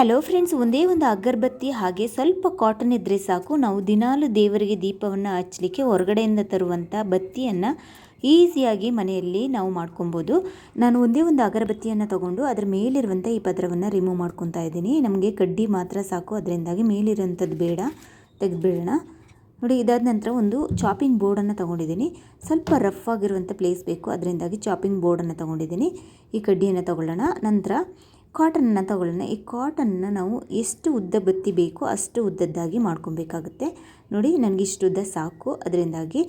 Hello friends, ಒಂದೇ ಒಂದು ಅಗರಬತ್ತಿ ಹಾಗೆ ಸ್ವಲ್ಪ ಕಾಟನ್ ಇದ್ದರೆ ಸಾಕು. ನಾವು ದಿನಾಲು ದೇವರಿಗೆ ದೀಪವನ್ನು ಹಚ್ಚಲಿಕ್ಕೆ ಹೊರಗಡೆಯಿಂದ ತರುವಂಥ ಬತ್ತಿಯನ್ನು ಈಸಿಯಾಗಿ ಮನೆಯಲ್ಲಿ ನಾವು ಮಾಡ್ಕೊಬೋದು. ನಾನು ಒಂದೇ ಒಂದು ಅಗರಬತ್ತಿಯನ್ನು ತಗೊಂಡು ಅದರ ಮೇಲಿರುವಂಥ ಈ ಪದರವನ್ನು ರಿಮೂವ್ ಮಾಡ್ಕೊತಾ ಇದ್ದೀನಿ. ನಮಗೆ ಕಡ್ಡಿ ಮಾತ್ರ ಸಾಕು, ಅದರಿಂದಾಗಿ ಮೇಲಿರುವಂಥದ್ದು ಬೇಡ, ತೆಗೆದುಬಿಡೋಣ. ನೋಡಿ, ಇದಾದ ನಂತರ ಒಂದು ಚಾಪಿಂಗ್ ಬೋರ್ಡನ್ನು ತೊಗೊಂಡಿದ್ದೀನಿ. ಸ್ವಲ್ಪ ರಫ್ ಆಗಿರುವಂಥ ಪ್ಲೇಸ್ ಬೇಕು, ಅದರಿಂದಾಗಿ ಚಾಪಿಂಗ್ ಬೋರ್ಡನ್ನು ತೊಗೊಂಡಿದ್ದೀನಿ. ಈ ಕಡ್ಡಿಯನ್ನು ತಗೊಳ್ಳೋಣ. ನಂತರ ಕಾಟನನ್ನು ತಗೊಳ್ಳೋಣ ಈ ಕಾಟನ್ನ ನಾವು ಎಷ್ಟು ಉದ್ದ ಬತ್ತಿ ಬೇಕೋ ಅಷ್ಟು ಉದ್ದದ್ದಾಗಿ ಮಾಡ್ಕೊಬೇಕಾಗುತ್ತೆ. ನೋಡಿ, ನನಗೆ ಇಷ್ಟು ಉದ್ದ ಸಾಕು. ಅದರಿಂದಾಗಿ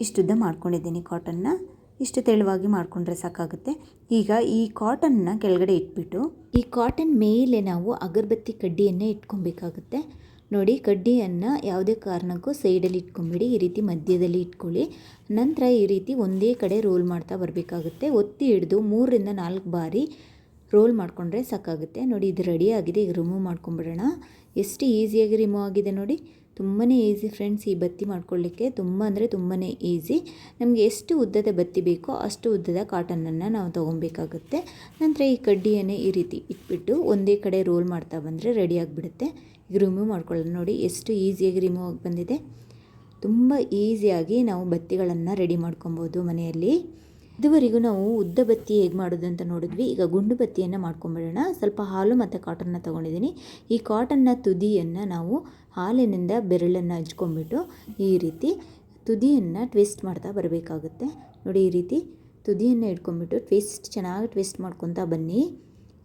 ಇಷ್ಟುದ್ದ ಮಾಡ್ಕೊಂಡಿದ್ದೀನಿ ಕಾಟನ್ನ. ಇಷ್ಟು ತೆಳುವಾಗಿ ಮಾಡಿಕೊಂಡ್ರೆ ಸಾಕಾಗುತ್ತೆ. ಈಗ ಈ ಕಾಟನ್ನ ಕೆಳಗಡೆ ಇಟ್ಬಿಟ್ಟು, ಈ ಕಾಟನ್ ಮೇಲೆ ನಾವು ಅಗರಬತ್ತಿ ಕಡ್ಡಿಯನ್ನು ಇಟ್ಕೊಬೇಕಾಗುತ್ತೆ. ನೋಡಿ, ಕಡ್ಡಿಯನ್ನು ಯಾವುದೇ ಕಾರಣಕ್ಕೂ ಸೈಡಲ್ಲಿ ಇಟ್ಕೊಂಬಿಡಿ, ಈ ರೀತಿ ಮಧ್ಯದಲ್ಲಿ ಇಟ್ಕೊಳ್ಳಿ. ನಂತರ ಈ ರೀತಿ ಒಂದೇ ಕಡೆ ರೋಲ್ ಮಾಡ್ತಾ ಬರಬೇಕಾಗುತ್ತೆ. ಒತ್ತಿ ಹಿಡಿದು ಮೂರರಿಂದ ನಾಲ್ಕು ಬಾರಿ ರೋಲ್ ಮಾಡಿಕೊಂಡ್ರೆ ಸಾಕಾಗುತ್ತೆ. ನೋಡಿ, ಇದು ರೆಡಿ ಆಗಿದೆ. ಈಗ ರಿಮೂವ್ ಮಾಡ್ಕೊಂಬಿಡೋಣ. ಎಷ್ಟು ಈಸಿಯಾಗಿ ರಿಮೂವ್ ಆಗಿದೆ ನೋಡಿ. ತುಂಬಾ ಈಸಿ ಫ್ರೆಂಡ್ಸ್ ಈ ಬತ್ತಿ ಮಾಡ್ಕೊಳ್ಳಿಕ್ಕೆ ತುಂಬ ಅಂದರೆ ತುಂಬಾ ಈಸಿ ನಮಗೆ ಎಷ್ಟು ಉದ್ದದ ಬತ್ತಿ ಬೇಕೋ ಅಷ್ಟು ಉದ್ದದ ಕಾಟನನ್ನು ನಾವು ತೊಗೊಬೇಕಾಗುತ್ತೆ ನಂತರ ಈ ಕಡ್ಡಿಯನ್ನೇ ಈ ರೀತಿ ಇಟ್ಬಿಟ್ಟು ಒಂದೇ ಕಡೆ ರೋಲ್ ಮಾಡ್ತಾ ಬಂದರೆ ರೆಡಿ ಆಗಿಬಿಡುತ್ತೆ. ಈಗ ರಿಮೂವ್ ಮಾಡ್ಕೊಳ್ಳೋಣ ನೋಡಿ, ಎಷ್ಟು ಈಸಿಯಾಗಿ ರಿಮೂವ್ ಆಗಿ ಬಂದಿದೆ. ತುಂಬ ಈಸಿಯಾಗಿ ನಾವು ಬತ್ತಿಗಳನ್ನು ರೆಡಿ ಮಾಡ್ಕೊಬೋದು ಮನೆಯಲ್ಲಿ. ಇದುವರೆಗೂ ನಾವು ಉದ್ದ ಬತ್ತಿ ಹೇಗೆ ಮಾಡೋದು ಅಂತ ನೋಡಿದ್ವಿ. ಈಗ ಗುಂಡು ಬತ್ತಿಯನ್ನು ಮಾಡ್ಕೊಂಬಿಡೋಣ. ಸ್ವಲ್ಪ ಹಾಲು ಮತ್ತು ಕಾಟನ್ನ ತೊಗೊಂಡಿದ್ದೀನಿ. ಈ ಕಾಟನ್ನ ತುದಿಯನ್ನು ನಾವು ಹಾಲಿನಿಂದ ಬೆರಳನ್ನು ಹಚ್ಕೊಂಬಿಟ್ಟು ಈ ರೀತಿ ತುದಿಯನ್ನು ಟ್ವಿಸ್ಟ್ ಮಾಡ್ತಾ ಬರಬೇಕಾಗುತ್ತೆ. ನೋಡಿ ಈ ರೀತಿ ತುದಿಯನ್ನು ಇಟ್ಕೊಂಡ್ಬಿಟ್ಟು ಟ್ವಿಸ್ಟ್ ಚೆನ್ನಾಗಿ ಟ್ವಿಸ್ಟ್ ಮಾಡ್ಕೊತಾ ಬನ್ನಿ.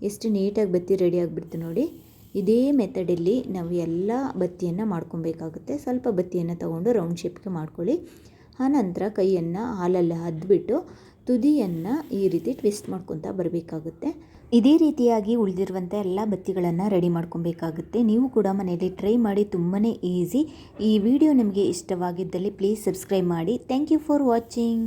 ಎಷ್ಟು ನೀಟಾಗಿ ಬತ್ತಿ ರೆಡಿ ಆಗಿಬಿಡ್ತು ನೋಡಿ. ಇದೇ ಮೆಥಡಲ್ಲಿ ನಾವು ಎಲ್ಲ ಬತ್ತಿಯನ್ನು ಮಾಡ್ಕೊಬೇಕಾಗುತ್ತೆ. ಸ್ವಲ್ಪ ಬತ್ತಿಯನ್ನು ತೊಗೊಂಡು ರೌಂಡ್ ಶೇಪ್ಗೆ ಮಾಡ್ಕೊಳ್ಳಿ. ಆನಂತರ ಕೈಯನ್ನು ಹಾಲಲ್ಲಿ ಅದ್ಬಿಟ್ಟು ತುದಿಯನ್ನು ಈ ರೀತಿ ಟ್ವಿಸ್ಟ್ ಮಾಡ್ಕೊತಾ ಬರಬೇಕಾಗುತ್ತೆ. ಇದೇ ರೀತಿಯಾಗಿ ಉಳಿದಿರುವಂಥ ಎಲ್ಲ ಬತ್ತಿಗಳನ್ನು ರೆಡಿ ಮಾಡ್ಕೊಬೇಕಾಗುತ್ತೆ. ನೀವು ಕೂಡ ಮನೆಯಲ್ಲಿ ಟ್ರೈ ಮಾಡಿ ತುಂಬಾ ಈಸಿ ಈ ವಿಡಿಯೋ ನಿಮಗೆ ಇಷ್ಟವಾಗಿದ್ದಲ್ಲಿ ಪ್ಲೀಸ್ ಸಬ್ಸ್ಕ್ರೈಬ್ ಮಾಡಿ. Thank you for watching